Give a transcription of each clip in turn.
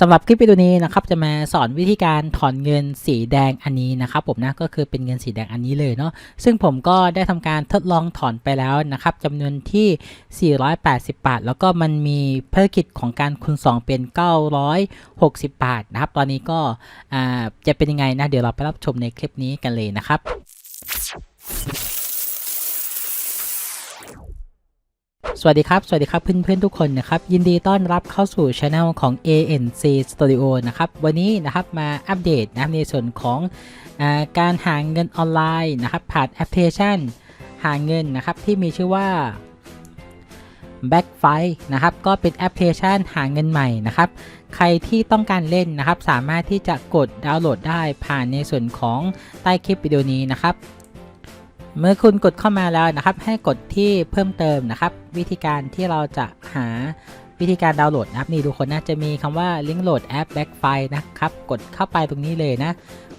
สำหรับคลิปวิดีโอนี้นะครับจะมาสอนวิธีการถอนเงินสีแดงอันนี้นะครับผมนะก็คือเป็นเงินสีแดงอันนี้เลยเนาะซึ่งผมก็ได้ทำการทดลองถอนไปแล้วนะครับจำนวนที่ 480 บาท แล้วก็มันมีภารกิจของการคูณ 2 เป็น 960 บาทนะครับ ตอนนี้ก็จะเป็นยังไงนะเดี๋ยวเราไปรับชมในคลิปนี้กันเลยนะครับ สวัสดีครับ สวัสดีครับเพื่อนๆทุกคนนะครับ ยินดีต้อนรับเข้าสู่ช anel ของ ANC Studio นะครับ วันนี้นะครับมาอัปเดตนะครับในส่วนของอการหาเงินออนไลน์นะครับผ่านแอปพลิเคชัน หาเงินนะครับที่มีชื่อว่า Backfi นะครับก็เป็นแอปพลิเคชันหาเงินใหม่นะครับ ใครที่ต้องการเล่นนะครับ สามารถที่จะกดดาวน์โหลดได้ผ่านในส่วนของใต้คลิปวิดีโอนี้นะครับ เมื่อคุณกดเข้ามาแล้วนะครับ ให้กดที่เพิ่มเติมนะครับ วิธีการที่เราจะหา วิธีการดาวน์โหลดนะครับนี่ทุกคนนะจะมีคำว่าลิงก์โหลดแอป Backfire นะครับ กดเข้าไปตรงนี้เลยนะ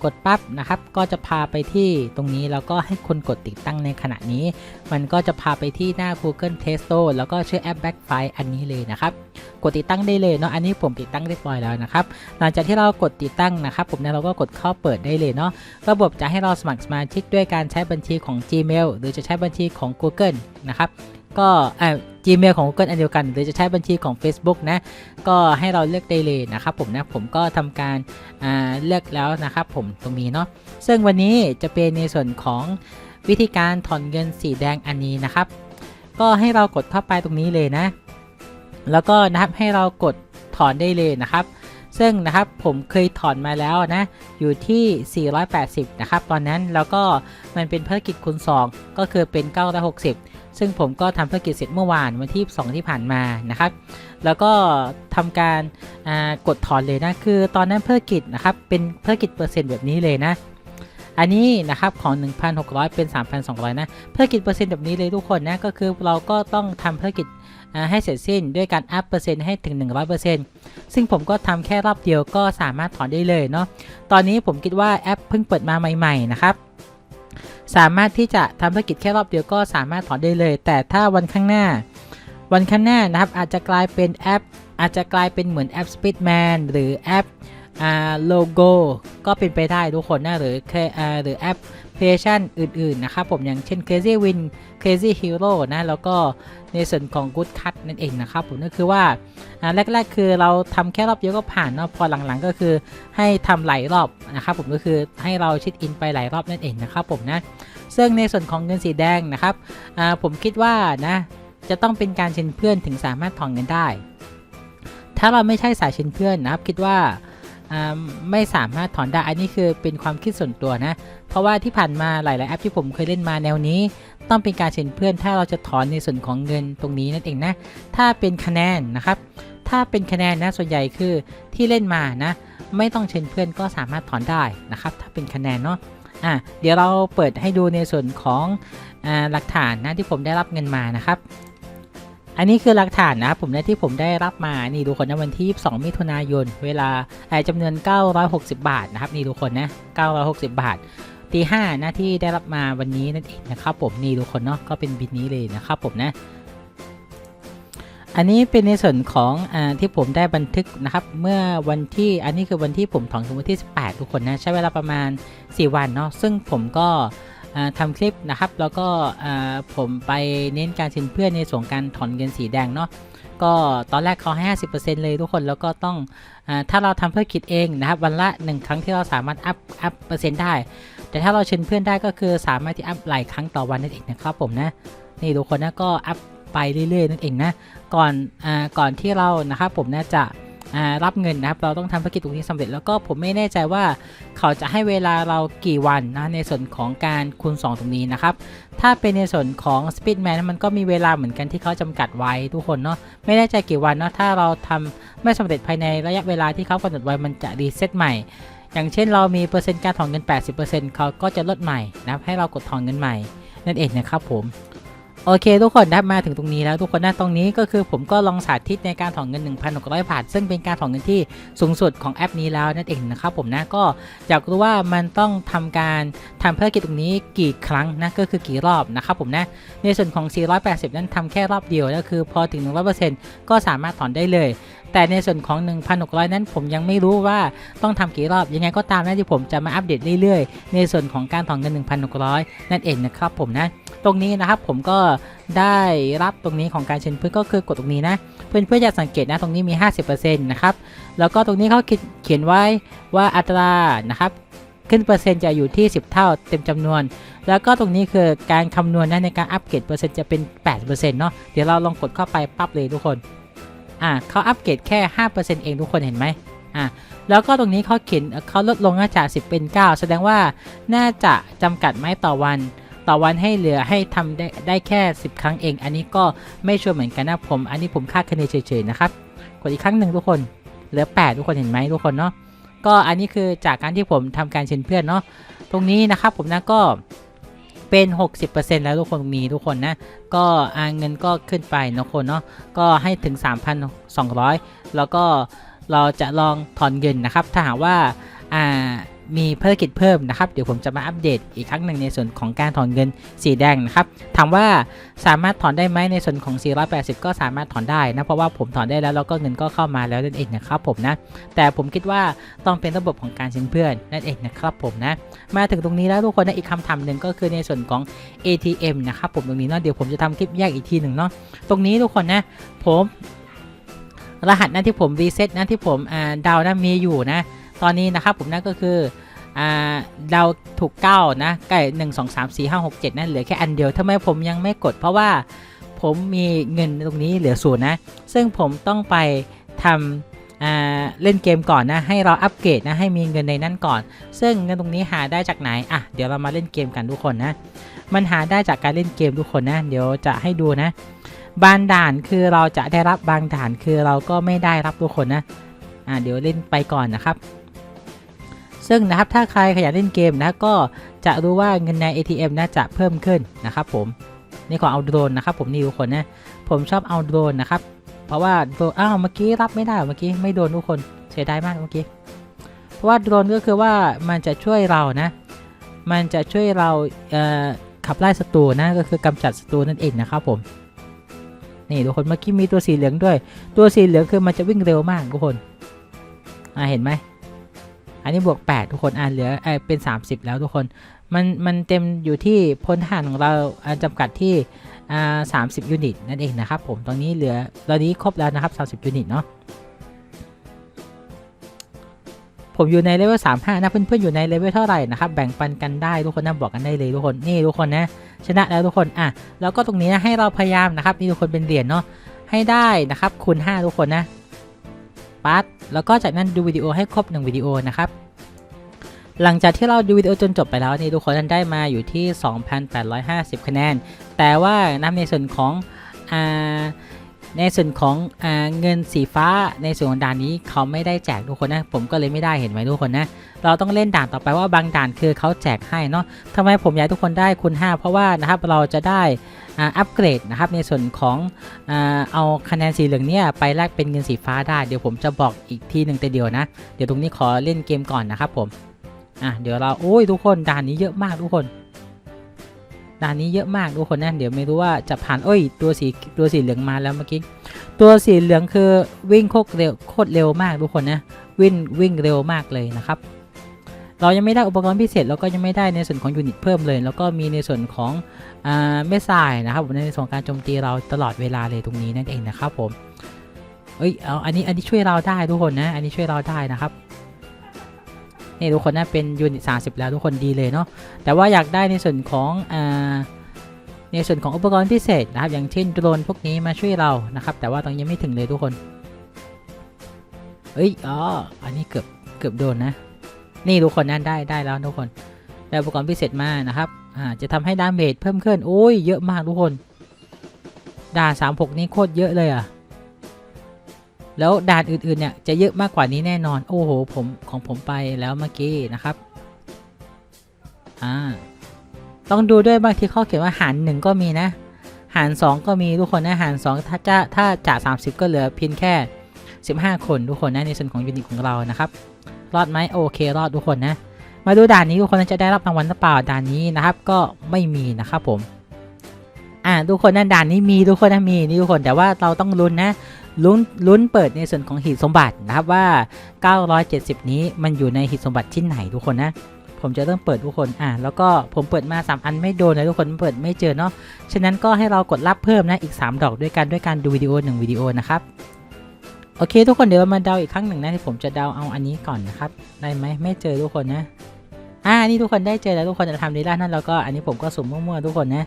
กดปั๊บนะครับ ก็จะพาไปที่ตรงนี้แล้วก็ให้คนกดติดตั้งในขณะนี้ มันก็จะพาไปที่หน้า Google Play Store แล้วก็ชื่อแอป Backfire อันนี้เลยนะครับ กดติดตั้งได้เลยเนาะอันนี้ผมติดตั้งเรียบร้อยแล้วนะครับ หลังจากที่เรากดติดตั้งนะครับ ผมเนี่ยเราก็กดเข้าเปิดได้เลยเนาะระบบจะให้เราสมัครสมาชิกด้วยการใช้บัญชีของ Gmail หรือจะใช้บัญชีของ Google นะครับ ก็อ่า Gmail ของ Google อันเดียวกันหรือจะใช้บัญชีของ Facebook นะ ก็ให้เราเลือกได้เลยนะครับผมนะผมก็ทำการอ่าเลือกแล้วนะครับผมตรงนี้เนาะซึ่งวันนี้จะเป็นในส่วนของวิธีการถอนเงินสีแดงอันนี้นะครับ ก็ให้เรากดเข้าไปตรงนี้เลยนะ แล้วก็นะครับให้เรากดถอนได้เลยนะครับ ซึ่งนะครับผมเคยถอนมาแล้วนะ อยู่ที่ 480 นะครับ ตอนนั้นแล้วก็มันเป็นภารกิจคูณ2ก็คือเป็น 960 ซึ่งผมก็ทำภารกิจเสร็จเมื่อวานวันที่ 2 ที่ผ่านมานะครับ แล้วก็ทำการกดถอนเลยนะ คือตอนนั้นภารกิจนะครับเป็นภารกิจเปอร์เซ็นต์แบบนี้เลยนะอันนี้นะครับของ 1,600 เป็น 3,200 นะภารกิจเปอร์เซ็นต์แบบนี้เลยทุกคนนะ ก็คือเราก็ต้องทำภารกิจให้เสร็จสิ้นด้วยการอัพเปอร์เซ็นต์ให้ถึง 100%ซึ่งผมก็ทำแค่รอบเดียวก็สามารถถอนได้เลยเนาะ ตอนนี้ผมคิดว่าแอปเพิ่งเปิดมาใหม่ ๆ นะครับ สามารถที่จะทำธุรกิจแค่รอบเดียวก็สามารถถอนได้เลย แต่ถ้าวันข้างหน้า วันข้างหน้านะครับอาจจะกลายเป็นแอป อาจจะกลายเป็นเหมือนแอป Speedman หรือแอปอ่าโลโก้ก็เป็นไปได้ทุกคนนะหรือเคอ่าหรือแอป พลิเคชันอื่นๆนะครับผมอย่างเช่น Crazy Win Crazy Hero นะแล้วก็ในส่วนของ Good Cut นั่นเองนะครับผมนั่นคือว่าแรกๆคือเราทำแค่รอบเดียวก็ผ่านเนาะพอหลังๆก็คือให้ทำหลายรอบนะครับผมก็คือให้เราชิดอินไปหลายรอบนั่นเองนะครับผมนะซึ่งในส่วนของเงินสีแดงนะครับผมคิดว่านะจะต้องเป็นการเชิญเพื่อนถึงสามารถถอนเงินได้ ถ้าเราไม่ใช่สายเชิญเพื่อนนะครับคิดว่า ไม่สามารถถอนได้ อันนี้คือเป็นความคิดส่วนตัวนะ เพราะว่าที่ผ่านมาหลาย ๆ แอปที่ผมเคยเล่นมาแนวนี้ ต้องเป็นการเชิญเพื่อน ถ้าเราจะถอนในส่วนของเงินตรงนี้นั่นเองนะ ถ้าเป็นคะแนนนะครับ ถ้าเป็นคะแนนนะ ส่วนใหญ่คือที่เล่นมานะ ไม่ต้องเชิญเพื่อนก็สามารถถอนได้นะครับ ถ้าเป็นคะแนนเนาะ อะ เดี๋ยวเราเปิดให้ดูในส่วนของอหลักฐานนะที่ผมได้รับเงินมานะครับ อันนี้คือหลักฐานนะครับผมนะที่ผมได้รับมานี่ดูคนนะวันที่ 22 มิถุนายน เวลาไอ้จำนวน 960 บาทนะครับนี่ดูคนนะ 960 บาทตีห้านะที่ได้รับมาวันนี้นั่นเองนะครับผมนี่ทุกคนเนาะก็เป็นบินนี้เลยนะครับผมนะ อันนี้เป็นในส่วนของอ่าที่ผมได้บันทึกนะครับเมื่อวันที่อันนี้คือวันที่ผมถอนคือวันที่ 18 ทุกคนนะใช้เวลาประมาณ 4 วันเนาะซึ่งผมก็ ทำคลิปนะครับ แล้วก็ผมไปเน้นการเชิญเพื่อนในส่วนการถอนเงินสีแดงเนาะก็ตอนแรกเขาให้ 50%เลยทุกคนแล้วก็ต้องอถ้าเราทำเพื่อคิดเองนะครับ วันละ 1 ครั้งที่เราสามารถอัพอัพเปอร์เซ็นต์ได้ แต่ถ้าเราเชิญเพื่อนได้ก็คือสามารถที่อัพหลายครั้งต่อวันนั่นเองนะครับผมนะนี่ทุกคนนะก็อัพไปเรื่อยๆนั่นเองนะก่อนอก่อนที่เรานะครับผมนะจะ รับเงินนะครับ เราต้องทำภารกิจตรงนี้สำเร็จแล้วก็ผมไม่แน่ใจว่าเขาจะให้เวลาเรากี่วันนะในส่วนของการคูณ 2 ตรงนี้นะครับ ถ้าเป็นในส่วนของ Speedman มันก็มีเวลาเหมือนกันที่เขาจำกัดไว้ทุกคนเนาะไม่แน่ใจกี่วันเนาะถ้าเราทำไม่สำเร็จภายในระยะเวลาที่เขากำหนดไว้มันจะรีเซ็ตใหม่ อย่างเช่นเรามีเปอร์เซ็นต์การถอนเงิน 80%เขาก็จะลดใหม่นะครับให้เรากดถอนเงินใหม่นั่นเองนะครับผม โอเคทุกคนนะมาถึงตรงนี้แล้วทุกคนนะตรงนี้ก็คือผมก็ลองสาธิตในการถอนเงิน 1,600 บาท ซึ่งเป็นการถอนเงินที่สูงสุดของแอปนี้แล้วนั่นเองนะครับผมนะก็อยากรู้ว่ามันต้องทำการ ทำภารกิจตรงนี้กี่ครั้งนะก็คือกี่รอบนะครับผมนะในส่วนของ 480 นั้นทำแค่รอบเดียวก็คือพอถึง 100%ก็สามารถถอนได้เลย แต่ในส่วนของ 1,600 นั้นผมยังไม่รู้ว่าต้องทำกี่รอบยังไงก็ตามนะที่ผมจะมาอัปเดตเรื่อยๆ ในส่วนของการถอนเงิน 1,600 นั่นเองนะครับผมนะตรงนี้นะครับผมก็ได้รับตรงนี้ของการเชิญเพื่อนก็คือกดตรงนี้นะ เพื่อนเพื่อจะสังเกตนะตรงนี้มี 50%นะครับแล้วก็ตรงนี้เขาเขียนไว้ว่าอัตรานะครับ ขึ้นเปอร์เซ็นต์จะอยู่ที่ 10 เท่าเต็มจำนวน แล้วก็ตรงนี้คือการคำนวณนะในการอัปเกรดเปอร์เซ็นต์จะเป็น 8%เนาะเดี๋ยวเราลองกดเข้าไปปั๊บเลยทุกคนอ่าเขาอัปเกรดแค่ 5%เองทุกคนเห็นไหมอ่าแล้วก็ตรงนี้เขาเขียนเขาลดลงมาจาก10 เป็น 9 แสดงว่าน่าจะจำกัดไม้ต่อวัน ต่อวันให้เหลือให้ทำได้ได้แค่ 10 ครั้งเอง อันนี้ก็ไม่ชัวร์เหมือนกันนะผม อันนี้ผมคาดคะเนเฉยๆนะครับ กดอีกครั้งหนึ่งทุกคน เหลือ 8 ทุกคนเห็นไหมทุกคนเนาะ ก็อันนี้คือจากการที่ผมทำการเชิญเพื่อนเนาะตรงนี้นะครับผมนะก็เป็น 60%แล้วทุกคนมีทุกคนนะ ก็อาเงินก็ขึ้นไปนะคนเนาะก็ให้ถึง 3,200 แล้วก็เราจะลองถอนเงินนะครับ ถ้าหากว่าอ่า มีภารกิจเพิ่มนะครับ เดี๋ยวผมจะมาอัปเดตอีกครั้งหนึ่งในส่วนของการถอนเงินสีแดงนะครับ ถามว่าสามารถถอนได้ไหมในส่วนของ 480 ก็สามารถถอนได้นะ เพราะว่าผมถอนได้แล้วแล้วก็เงินก็เข้ามาแล้วนั่นเองนะครับผมนะ แต่ผมคิดว่าต้องเป็นระบบของการชิญเพื่อนนั่นเองนะครับผมนะ มาถึงตรงนี้แล้วทุกคนนะอีกคำถามหนึ่งก็คือในส่วนของ ATM นะครับผมตรงนี้เนาะ เดี๋ยวผมจะทำคลิปแยกอีกทีหนึ่งเนาะ ตรงนี้ทุกคนนะ ผม รหัสนะที่ผมรีเซ็ตนะที่ผมอ่าเดานมีอยู่นะ ตอนนี้นะครับผมนั่นก็คือเดาถูกเก้านะใกล้หนึ่งสองสามสี่ห้าหกเจ็ดนั่นเหลือแค่อันเดียวทำไมผมยังไม่กด เพราะว่าผมมีเงินตรงนี้เหลือศูนย์นะ ซึ่งผมต้องไปทำเล่นเกมก่อนนะ ให้เราอัปเกรดนะให้มีเงินในนั้นก่อน ซึ่งเงินตรงนี้หาได้จากไหนอะเดี๋ยวเรามาเล่นเกมกันทุกคนนะ มันหาได้จากการเล่นเกมทุกคนนะ เดี๋ยวจะให้ดูนะ บางด่านคือเราจะได้รับบางด่านคือเราก็ไม่ได้รับทุกคนนะอ่าเดี๋ยวเล่นไปก่อนนะครับ ซึ่งนะครับถ้าใครขยันเล่นเกมนะก็จะรู้ว่าเงินใน ATM นะจะเพิ่มขึ้นนะครับผมนี่ขอเอาโดรนนะครับผมนี่ทุกคนนะผมชอบเอาโดรนนะครับเพราะว่าโดรนอ้าวเมื่อกี้รับไม่ได้เมื่อกี้ไม่โดนทุกคนเสียดายมากเมื่อกี้เพราะว่าโดรนก็คือว่ามันจะช่วยเรานะ มันจะช่วยเราเขับไล่ศัตรูนะก็คือกำจัดศัตรูนั่นเองนะครับผมนี่ทุกคนเมื่อกี้มีตัวสีเหลืองด้วย ตัวสีเหลืองคือมันจะวิ่งเร็วมากทุกคนอ่าเห็นไหม อันนี้บวก 8 ทุกคนอ่าเหลือเออเป็น 30 แล้วทุกคน มันมันเต็มอยู่ที่พลทหารของเราอ่าจำกัดที่อ่า30ยูนิตนั่นเองนะครับผมตอนนี้เหลือตอนนี้ครบแล้วนะครับ 30 ยูนิตเนาะผมอยู่ในเลเวล35 นะ เพื่อนๆ อยู่ในเลเวลเท่าไหร่นะครับ แบ่งปันกันได้ทุกคนนะบอกกันได้เลยทุกคน นี่ทุกคนนะ ชนะแล้วทุกคน อะ แล้วก็ตรงนี้นะให้เราพยายามนะครับ นี่ทุกคนเป็นเหรียญเนาะ ให้ได้นะครับ คูณ 5 ทุกคนนะ ปั๊ดแล้วก็จากนั้นดูวิดีโอให้ครบ 1 วิดีโอนะครับ หลังจากที่เราดูวิดีโอจนจบไปแล้วนี่ทุกคนได้มาอยู่ที่ 2,850 คะแนน แต่ว่านับในส่วนของอ่า ในส่วนของอเงินสีฟ้าในส่วนของด่านนี้เขาไม่ได้แจกทุกคนนะ ผมก็เลยไม่ได้เห็นไหมทุกคนนะ เราต้องเล่นด่านต่อไปว่าบางด่านคือเขาแจกให้เนาะทำไมผมอยากทุกคนได้คูณ5 เพราะว่านะครับเราจะได้อัปเกรดนะครับในส่วนของเอาคะแนนสีเหลืองเนี่ยไปแลกเป็นเงินสีฟ้าได้ เดี๋ยวผมจะบอกอีกทีหนึ่งแต่เดียวนะ เดี๋ยวตรงนี้ขอเล่นเกมก่อนนะครับผมอะเดี๋ยวเราโอ้ยทุกคนด่านนี้เยอะมากทุกคน ด่านนี้เยอะมากทุกคนนะเดี๋ยวไม่รู้ว่าจะผ่านเอ้ย ตัวสีตัวสีเหลืองมาแล้วเมื่อกี้ตัวสีเหลืองคือวิ่งโคตรเร็วโคตรเร็วมากทุกคนนะวิ่งวิ่งเร็วมากเลยนะครับ เรายังไม่ได้อุปกรณ์พิเศษแล้วก็ยังไม่ได้ในส่วนของยูนิตเพิ่มเลย แล้วก็มีในส่วนของเมสไซล์นะครับในส่วนการโจมตีเราตลอดเวลาเลยตรงนี้นั่นเองนะครับผมเอ้ยเอาอันนี้อันนี้ช่วยเราได้ทุกคนนะ อันนี้ช่วยเราได้นะครับ นี่ทุกคนนะเป็นยูนิต30 แล้วทุกคนดีเลยเนาะแต่ว่าอยากได้ในส่วนของอ่าในส่วนของอุปกรณ์พิเศษนะครับ อย่างเช่นโดรนพวกนี้มาช่วยเรานะครับ แต่ว่าตอนนี้ไม่ถึงเลยทุกคนเอ้ยอ๋ออันนี้เกือบเกือบโดนนะ นี่ทุกคนนั่นได้ได้แล้วทุกคนได้อุปกรณ์พิเศษมานะครับอ่าจะทำให้ดาเมจเพิ่มขึ้นโอ้ยเยอะมากทุกคนด่า36 นี่โคตรเยอะเลยอะ แล้วด่านอื่นๆเนี่ยจะเยอะมากกว่านี้แน่นอน โอ้โหผมของผมไปแล้วเมื่อกี้นะครับอ่าต้องดูด้วยบางทีเขาเขียนว่าหารหนึ่งก็มีนะ หาร2ก็มีทุกคนนะหาร2ถ้าจะถ้าจ่าก30ก็เหลือเพียงแค่15คนทุกคนนะในส่วนของยูนิตของเรานะครับ รอดไหมโอเค รอดทุกคนนะ มาดูด่านนี้ทุกคนจะได้รับรางวัลหรือเปล่าด่านนี้นะครับ ก็ไม่มีนะครับผมอ่าทุกคนนะด่านนี้มีทุกคนนะมีนี่ทุกคนแต่ว่าเราต้องลุ้นนะ ลุ้นลุ้นเปิดในส่วนของหีบสมบัตินะครับว่า 970 นี้มันอยู่ในหีบสมบัติชิ้นไหนทุกคนนะ ผมจะเริ่มเปิดทุกคนอะแล้วก็ผมเปิดมา 3 อันไม่โดนเลยทุกคนเปิดไม่เจอเนาะฉะนั้นก็ให้เรากดรับเพิ่มนะอีก 3 ดอกด้วยกันด้วยการดูวิดีโอ1วิดีโอนะครับโอเค ทุกคนเดี๋ยวมาเดาอีกครั้งหนึ่งนะที่ผมจะเดาเอาอันนี้ก่อนนะครับได้ไหมไม่เจอทุกคนนะ อ่านี่ทุกคนได้เจอแล้วทุกคนจะทำดีด้านนั้นแล้วก็อันนี้ผมก็สุ่มมั่วๆทุกคนนะ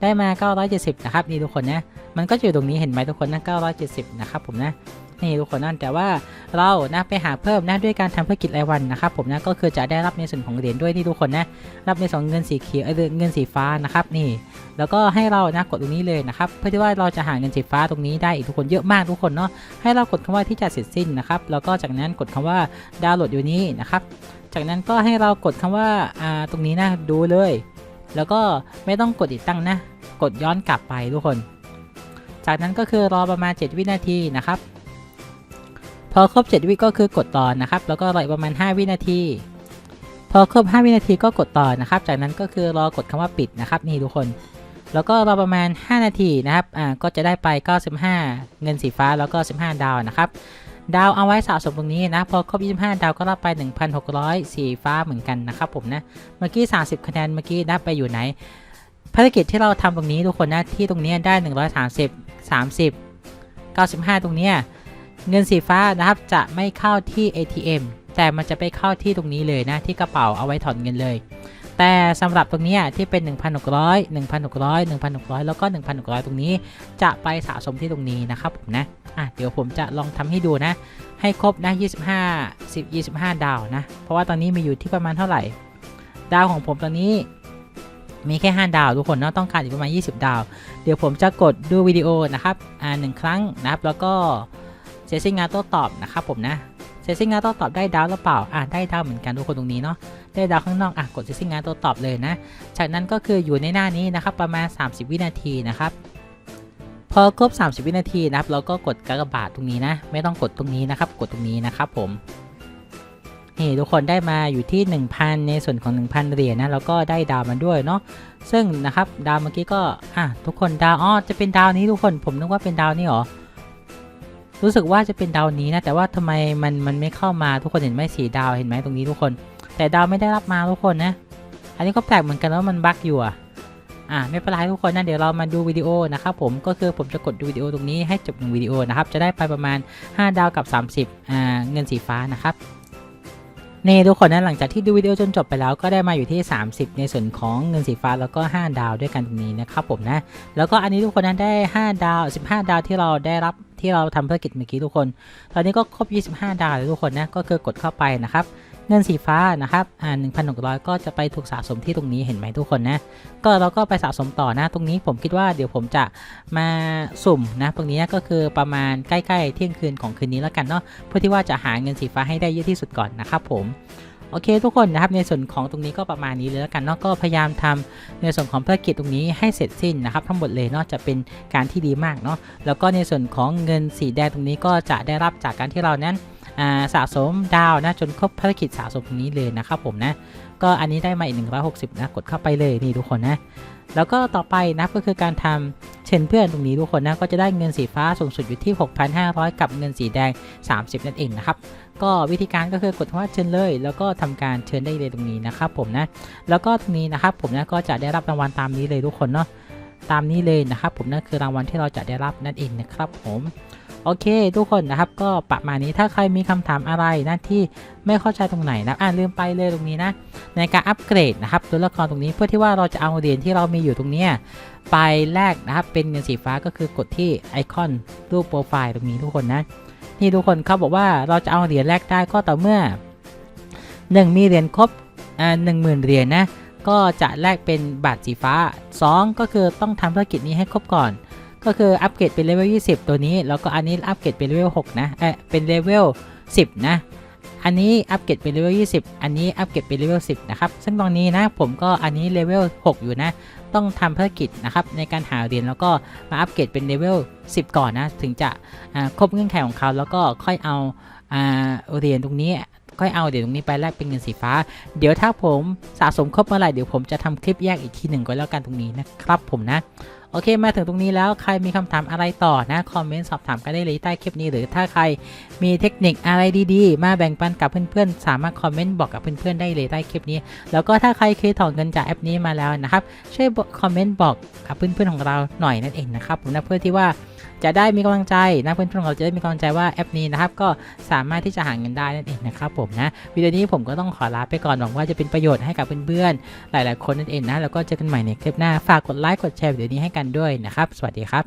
ได้มา 970 นะครับนี่ทุกคนนะมันก็อยู่ตรงนี้เห็นไหมทุกคนนะ970 นะครับผมนะนี่ทุกคนนั่นแต่ว่าเรานะไปหาเพิ่มนะด้วยการทำธุรกิจรายวันนะครับผมนะก็คือจะได้รับในส่วนของเหรียญด้วยนี่ทุกคนนะรับในส่วนของเงินสีเขียวเอ้ยเงินสีฟ้านะครับนี่ แล้วก็ให้เรานะกดตรงนี้เลยนะครับเพื่อที่ว่าเราจะหาเงินสีฟ้าตรงนี้ได้อีกทุกคนเยอะมากทุกคนเนาะให้เรากดคำว่าที่จะเสร็จสิ้นนะครับแล้วก็จากนั้นกดคำว่าดาวน์โหลดอยู่นี้นะครับ จากนั้นก็ให้เรากดคำว่าอ่าตรงนี้นะดูเลย แล้วก็ไม่ต้องกดติดตั้งนะ กดย้อนกลับไปทุกคน จากนั้นก็คือรอประมาณ 7 วินาทีนะครับ พอครบ 7 วิก็คือกดต่อนะครับ แล้วก็รออีกประมาณ 5 วินาที พอครบ 5 วินาทีก็กดต่อนะครับ จากนั้นก็คือรอกดคำว่าปิดนะครับนี่ทุกคน แล้วก็รอประมาณ 5 นาทีนะครับ อ่า ก็จะได้ไป 95 เงินสีฟ้าแล้วก็ 15 ดาวนะครับ ดาวเอาไว้สะสมตรงนี้นะ พอครบ 25 ดาวก็รับไป 1,600 สีฟ้าเหมือนกันนะครับผมนะ เมื่อกี้ 30 คะแนน เมื่อกี้นะไปอยู่ไหน ภารกิจที่เราทำตรงนี้ทุกคนนะที่ตรงนี้ได้ 130 30 95 ตรงเนี้ยเงินสีฟ้านะครับจะไม่เข้าที่ ATM แต่มันจะไปเข้าที่ตรงนี้เลยนะที่กระเป๋าเอาไว้ถอนเงินเลย แต่สำหรับตรงนี้ที่เป็น 1,600 1,600 1,600 แล้วก็ 1,600 ตรงนี้จะไปสะสมที่ตรงนี้นะครับผมนะอะเดี๋ยวผมจะลองทำให้ดูนะ ให้ครบนะ 25 10 25 ดาวนะ เพราะว่าตอนนี้มีอยู่ที่ประมาณเท่าไหร่ ดาวของผมตอนนี้มีแค่ 5 ดาวทุกคนเนาะต้องการอีกประมาณ 20 ดาว เดี๋ยวผมจะกดดูวิดีโอนะครับอ่าหนึ่งครั้งนะครับแล้วก็เซซิงงานโต้ตอบนะครับผมนะ เซซิ่งงานโต้ตอบได้ดาวหรือเปล่าอ่าได้ดาวเหมือนกันทุกคนตรงนี้เนาะได้ดาวข้างนอกอะกดเซซิ่งงานโต้ตอบเลยนะ จากนั้นก็คืออยู่ในหน้านี้นะครับประมาณ 30 วินาทีนะครับพอครบ 30 วินาทีนะครับเราก็กดกากบาทตรงนี้นะ ไม่ต้องกดตรงนี้นะครับ กดตรงนี้นะครับผมนี่ทุกคนได้มาอยู่ที่ 1,000 ในส่วนของ 1,000 เหรียญนะแล้วก็ได้ดาวมาด้วยเนาะซึ่งนะครับดาวเมื่อกี้ก็อะทุกคนดาวอ๋อจะเป็นดาวนี้ทุกคนผมนึกว่าเป็นดาวนี้หรอ รู้สึกว่าจะเป็นดาวนี้นะแต่ว่าทำไมมันมันไม่เข้ามาทุกคนเห็นไหมสีดาวเห็นไหมตรงนี้ทุกคน แต่ดาวไม่ได้รับมาทุกคนนะ อันนี้ก็แปลกเหมือนกันว่ามันบั๊กอยู่อะอ่าไม่เป็นไรทุกคนนะเดี๋ยวเรามาดูวิดีโอนะครับผมก็คือผมจะกดดูวิดีโอตรงนี้ให้จบหนึ่งวิดีโอนะครับจะได้ไปประมาณ 5 ดาวกับ 30อ่าเงินสีฟ้านะครับนี่ทุกคนนะหลังจากที่ดูวิดีโอจนจบไปแล้วก็ได้มาอยู่ที่ 30 ในส่วนของเงินสีฟ้าแล้วก็ 5 ดาวด้วยกันตรงนี้นะครับผมนะแล้วก็อันนี้ทุกคนนั้นได้ 5 ดาว 15 ดาวที่เราได้รับ ที่เราทำภารกิจเมื่อกี้ทุกคน ตอนนี้ก็ครบ 25 ดาวแล้วทุกคนนะ ก็คือกดเข้าไปนะครับ เงินสีฟ้านะครับ อ่า1,600 ก็จะไปถูกสะสมที่ตรงนี้เห็นไหมทุกคนนะ ก็เราก็ไปสะสมต่อนะ ตรงนี้ผมคิดว่าเดี๋ยวผมจะมาสุ่มนะ ตรงนี้ก็คือประมาณใกล้ๆเที่ยงคืนของคืนนี้แล้วกันเนาะ เพื่อที่ว่าจะหาเงินสีฟ้าให้ได้เยอะที่สุดก่อนนะครับผม โอเคทุกคนนะครับในส่วนของตรงนี้ก็ประมาณนี้เลยแล้วกันเนาะก็พยายามทำในส่วนของภารกิจตรงนี้ให้เสร็จสิ้นนะครับทั้งหมดเลยเนาะจะเป็นการที่ดีมากเนาะแล้วก็ในส่วนของเงินสีแดงตรงนี้ก็จะได้รับจากการที่เรานั้น สะสมดาวนะจนครบภารกิจสะสมตรงนี้เลยนะครับผมนะ ก็อันนี้ได้มาอีก 160 นะ กดเข้าไปเลยนี่ทุกคนนะ แล้วก็ต่อไปนะก็คือการทำเช่นเพื่อนตรงนี้ทุกคนนะก็จะได้เงินสีฟ้าสูงสุดอยู่ที่ 6,500 กับเงินสีแดง 30 นั่นเองนะครับก็วิธีการก็คือกดคำว่าเชิญเลย แล้วก็ทำการเชิญได้เลยตรงนี้นะครับผมนะแล้วก็ตรงนี้นะครับผมนะก็จะได้รับรางวัลตามนี้เลยทุกคนเนาะตามนี้เลยนะครับผมนั่นคือรางวัลที่เราจะได้รับนั่นเองนะครับผม โอเค ทุกคนนะครับก็ประมาณนี้ถ้าใครมีคำถามอะไรนะที่ไม่เข้าใจตรงไหนนะอ่าลืมไปเลยตรงนี้นะ ในการอัปเกรดนะครับตัวละครตรงนี้เพื่อที่ว่าเราจะเอาเหรียญที่เรามีอยู่ตรงนี้ไปแลกนะครับเป็นเงินสีฟ้าก็คือกดที่ไอคอนรูปโปรไฟล์ตรงนี้ทุกคนนะนี่ทุกคนเขาบอกว่าเราจะเอาเหรียญแลกได้ก็ต่อเมื่อ 1 มีเหรียญครบอ่าหนึ่งหมื่นเหรียญนะก็จะแลกเป็นบาทสีฟ้า 2 ก็คือต้องทำภารกิจนี้ให้ครบก่อน ก็คืออัปเกรดเป็นเลเวล20 ตัวนี้ แล้วก็อันนี้อัปเกรดเป็นเลเวล6นะเออเป็นเลเวล10 นะ อันนี้อัปเกรดเป็นเลเวล20 อันนี้อัปเกรดเป็นเลเวล10 นะครับ ซึ่งตอนนี้นะผมก็อันนี้เลเวล6 อยู่นะ ต้องทำภารกิจนะครับในการหาเหรียญแล้วก็มาอัปเกรดเป็นเลเวล10 ก่อนนะ ถึงจะครบเงื่อนไขของเขาแล้วก็ค่อยเอาอ่าเหรียญตรงนี้ค่อยเอาเหรียญตรงนี้ไปแลกเป็นเงินสีฟ้า เดี๋ยวถ้าผมสะสมครบเมื่อไหร่เดี๋ยวผมจะทำคลิปแยกอีกทีหนึ่งก็แล้วกันตรงนี้นะครับผมนะ โอเคมาถึงตรงนี้แล้วใครมีคำถามอะไรต่อนะคอมเมนต์สอบถามกันได้เลยใต้คลิปนี้ หรือถ้าใครมีเทคนิคอะไรดีๆ มาแบ่งปันกับเพื่อนๆ สามารถคอมเมนต์บอกกับเพื่อนๆได้เลยใต้คลิปนี้ แล้วก็ถ้าใครเคยถอนเงินจากแอปนี้มาแล้วนะครับช่วยคอมเมนต์บอกกับเพื่อนๆของเราหน่อยนั่นเองนะครับผมนะเพื่อที่ว่า จะได้มีกำลังใจนะเพื่อนๆของเราจะได้มีกำลังใจว่าแอปนี้นะครับก็สามารถที่จะหาเงินได้นั่นเองนะครับผมนะวิดีโอนี้ผมก็ต้องขอลาไปก่อนหวังว่าจะเป็นประโยชน์ให้กับเพื่อนๆหลาย ๆ คนนั่นเองนะแล้วก็เจอกันใหม่ในคลิปหน้าฝากกดไลค์กดแชร์วิดีโอนี้ให้กันด้วยนะครับ สวัสดีครับ